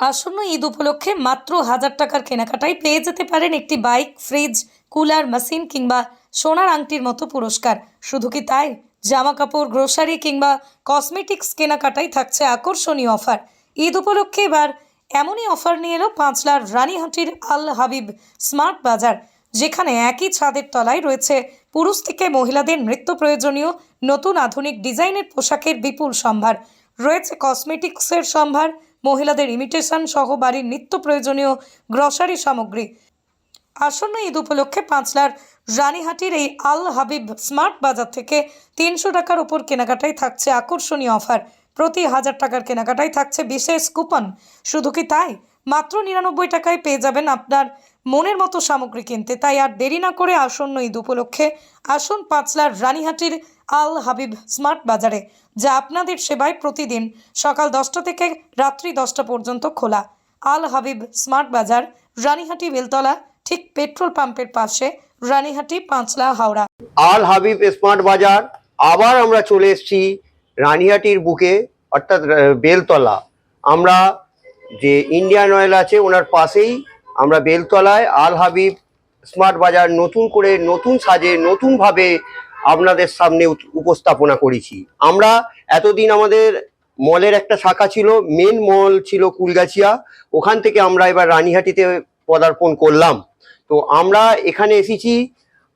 আসন্ন ঈদ উপলক্ষে মাত্র হাজার টাকার কেনাকাটায় পেয়ে যেতে পারেন একটি বাইক, ফ্রিজ, কুলার, মেশিন কিংবা সোনার আংটির মতো পুরস্কার। শুধু কি তাই? জামা কাপড় গ্রোসারি কিংবা কসমেটিক্স কেনাকাটায় থাকছে আকর্ষণীয় অফার। ঈদ উপলক্ষে এবার এমনই অফার নিয়ে এলো পাঁচলার রানীহাটির আল হাবিব স্মার্ট বাজার, যেখানে একই ছাদের তলায় রয়েছে পুরুষ থেকে মহিলাদের নিত্য প্রয়োজনীয় নতুন আধুনিক ডিজাইনের পোশাকের বিপুল সম্ভার। রয়েছে কসমেটিক্সের সম্ভার মহিলাদের ইমিটেশন সহ বাড়ির নিত্য প্রয়োজনীয় গ্রসারি সামগ্রী। আসন্ন ঈদ উপলক্ষে পাঁচলার রানীহাটির এই আল হাবিব স্মার্ট বাজার থেকে তিনশো টাকার ওপর কেনাকাটাই থাকছে আকর্ষণীয় অফার। প্রতি হাজার টাকার কেনাকাটাই থাকছে বিশেষ কুপন শুধু কি তাই? মাত্র নিরানব্বই টাকায় পেয়ে যাবেন আপনার মনের মতো সামগ্রী কিনতে। তাই আর দেরি না করে আসন্ন ঈদ উপলক্ষে আসুন পাঁচলার রানীহাটির আল হাবিব স্মার্ট বাজারে, যা আপনাদের সেবায় প্রতিদিন সকাল দশটা থেকে রাত্রি দশটা পর্যন্ত খোলা। আল হাবিব স্মার্ট বাজার, রানীহাটি বেলতলা, ঠিক পেট্রোল পাম্পের পাশে, রানীহাটি পাঁচলা হাওড়া। আল হাবিব স্মার্ট বাজার, আবার আমরা চলে এসেছি রানিহাটির বুকে, অর্থাৎ বেলতলা। আমরা যে ইন্ডিয়ান অয়েল আছে, ওনার পাশেই আমরা বেলতলায় আল হাবিব স্মার্ট বাজার নতুন করে নতুন সাজে নতুনভাবে আপনাদের সামনে উপস্থাপনা করেছি। আমরা এতদিন আমাদের মলের একটা শাখা ছিল মেন মল ছিল কুলগাছিয়া। ওখান থেকে আমরা এবার রানিহাটিতে পদার্পণ করলাম। তো আমরা এখানে এসেছি,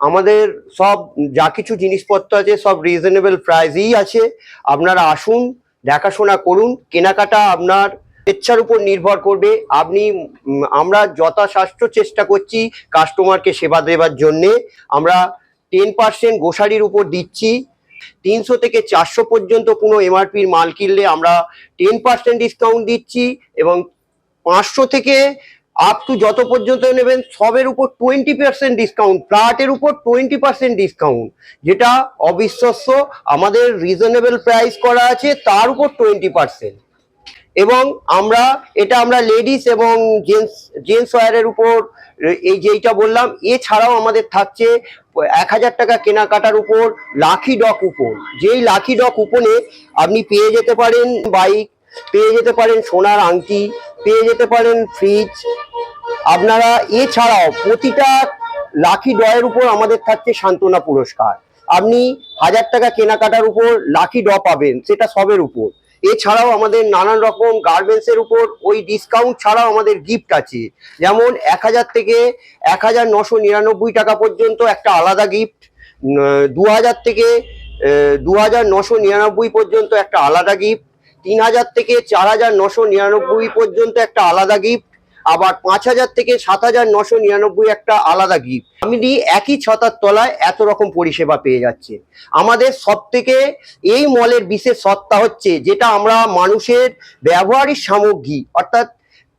আমাদের সব যা কিছু জিনিসপত্র আছে, সব রিজনেবল প্রাইসেই আছে। আপনারা আসুন, দেখাশোনা করুন। কেনাকাটা আপনার ইচ্ছার উপর নির্ভর করবে। আপনি আমরা যথাসাধ্য চেষ্টা করছি কাস্টমারকে সেবা দেওয়ার জন্যে। আমরা টেন পার্সেন্ট গোসারির উপর দিচ্ছি। তিনশো থেকে চারশো পর্যন্ত কোনো এমআরপির মাল কিনলে আমরা টেন পার্সেন্ট ডিসকাউন্ট দিচ্ছি এবং পাঁচশো থেকে আপ টু যত পর্যন্ত নেবেন সবের উপর টোয়েন্টি পার্সেন্ট ডিসকাউন্ট, ফ্ল্যাটের উপর টোয়েন্টি পার্সেন্ট ডিসকাউন্ট, যেটা অবিশ্বাস্য। আমাদের রিজনেবল প্রাইস করা আছে, তার উপর টোয়েন্টি পার্সেন্ট। এবং আমরা, এটা আমরা লেডিস এবং জেন্টস জেন্টস ওয়ারের উপর, এই যেইটা বললাম, এছাড়াও আমাদের থাকছে এক হাজার টাকা কেনাকাটার উপর লাখি ডক উপর যেই লাখি ডক উপরে আপনি পেয়ে যেতে পারেন বাইক পেয়ে যেতে পারেন সোনার আংটি, পেয়ে যেতে পারেন ফ্রিজ আপনারা এছাড়াও প্রতিটা লাখি ডয়ের উপর আমাদের থাকছে সান্ত্বনা পুরস্কার। আপনি হাজার টাকা কেনাকাটার উপর লাকি ড পাবেন, সেটা সবের উপর। এছাড়াও আমাদের নানান রকম গার্মেন্টসের উপর ওই ডিসকাউন্ট ছাড়াও আমাদের গিফট আছে। যেমন এক হাজার থেকে এক হাজার নশো নিরানব্বই টাকা পর্যন্ত একটা আলাদা গিফট দু হাজার থেকে দু হাজার নশো নিরানব্বই পর্যন্ত একটা আলাদা গিফট তিন হাজার থেকে চার হাজার নশো নিরানব্বই পর্যন্ত একটা আলাদা গিফট আবার পাঁচ হাজার থেকে সাত হাজার নশো নিরানব্বই একটা আলাদা গিফট আপনি একই ছতার তলায় এত রকম পরিষেবা পেয়ে যাচ্ছে। আমাদের সব থেকে এই মলের বিশেষ সত্তা হচ্ছে যেটা আমরা মানুষের ব্যবহারিক সামগ্রী, অর্থাৎ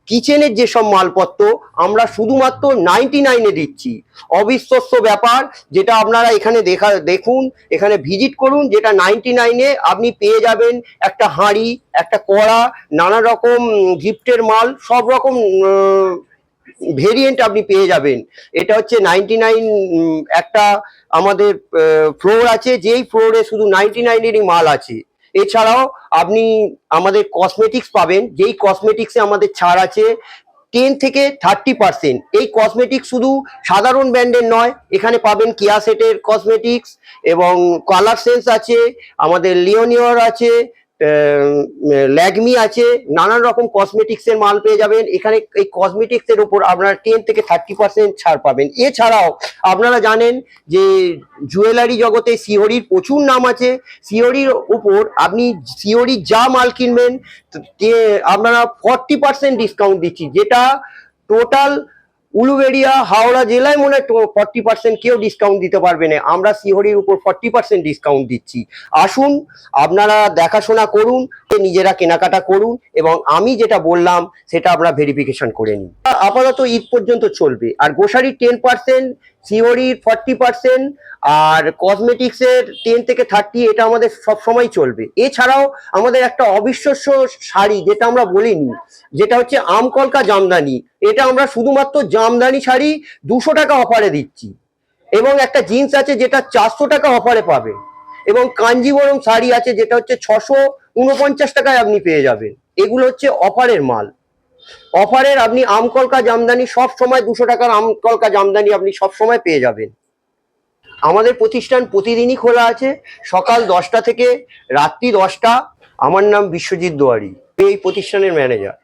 কিচেনের যেসব মালপত্র, আমরা শুধুমাত্র নাইনটি নাইনে দিচ্ছি। অবিশ্বাস্য ব্যাপার, যেটা আপনারা এখানে দেখা, দেখুন, এখানে ভিজিট করুন, যেটা নাইনটি নাইনে আপনি পেয়ে যাবেন একটা হাঁড়ি, একটা কড়া, নানা রকম গিফটের মাল, সব রকম ভেরিয়েন্ট আপনি পেয়ে যাবেন। এটা হচ্ছে নাইনটি নাইন একটা আমাদের ফ্লোর আছে, যেই ফ্লোরে শুধু নাইনটি নাইনেরই মাল আছে। এছাড়াও আপনি আমাদের কসমেটিক্স পাবেন, যেই কসমেটিক্সে আমাদের ছাড় আছে টেন থেকে থার্টি পার্সেন্ট এই কসমেটিক্স শুধু সাধারণ ব্র্যান্ডের নয়, এখানে পাবেন কিয়া সেটের কসমেটিক্স এবং কালার সেন্স আছে, আমাদের লিওনিওর আছে ল্যাগমি আছে, নানান রকম কসমেটিক্সের মাল পেয়ে যাবেন। এখানে এই কসমেটিক্সের উপর আপনারা টেন থেকে থার্টি পার্সেন্ট ছাড় পাবেন। এছাড়াও আপনারা জানেন যে জুয়েলারি জগতে সিওরির প্রচুর নাম আছে। সিওরির উপর আপনি সিওরির যা মাল কিনবেন আপনারা ফর্টি পার্সেন্ট ডিসকাউন্ট দিচ্ছি। যেটা টোটাল উলুবেড়িয়া, হাওড়া জেলায় মনে হয় ফর্টি পার্সেন্ট কেউ ডিসকাউন্ট দিতে পারবে না। আমরা শিহরির উপর ফর্টি পার্সেন্ট ডিসকাউন্ট দিচ্ছি। আসুন, আপনারা দেখাশোনা করুন, নিজেরা কেনাকাটা করুন এবং আমি যেটা বললাম, সেটা আপনারা ভেরিফিকেশন করে নিন আপাতত ঈদ পর্যন্ত চলবে। আর গোসারি টেন পার্সেন্ট সিওরির ফর্টি পার্সেন্ট আর কসমেটিক্সের টেন থেকে থার্টি, এটা আমাদের সব সময় চলবে। এছাড়াও আমাদের একটা অবিশ্বাস্য শাড়ি, যেটা আমরা বলিনি, যেটা হচ্ছে আমকলকা জামদানি। এটা আমরা শুধুমাত্র জামদানি শাড়ি দুশো টাকা অফারে দিচ্ছি। এবং একটা জিন্স আছে যেটা চারশো টাকা অফারে পাবে। এবং কাঞ্জিবরম শাড়ি আছে যেটা হচ্ছে ছশো উনপঞ্চাশ টাকায় আপনি পেয়ে যাবেন। এগুলো হচ্ছে অফারের মাল। অফারের আপনি আমকলকা জামদানি সব সময় দুশো টাকার আমকলকা জামদানি আপনি সব সময় পেয়ে যাবেন। আমাদের প্রতিষ্ঠান প্রতিদিনই খোলা আছে, সকাল দশটা থেকে রাত্রি দশটা। আমার নাম বিশ্বজিৎ দোয়ারি, এই প্রতিষ্ঠানের ম্যানেজার।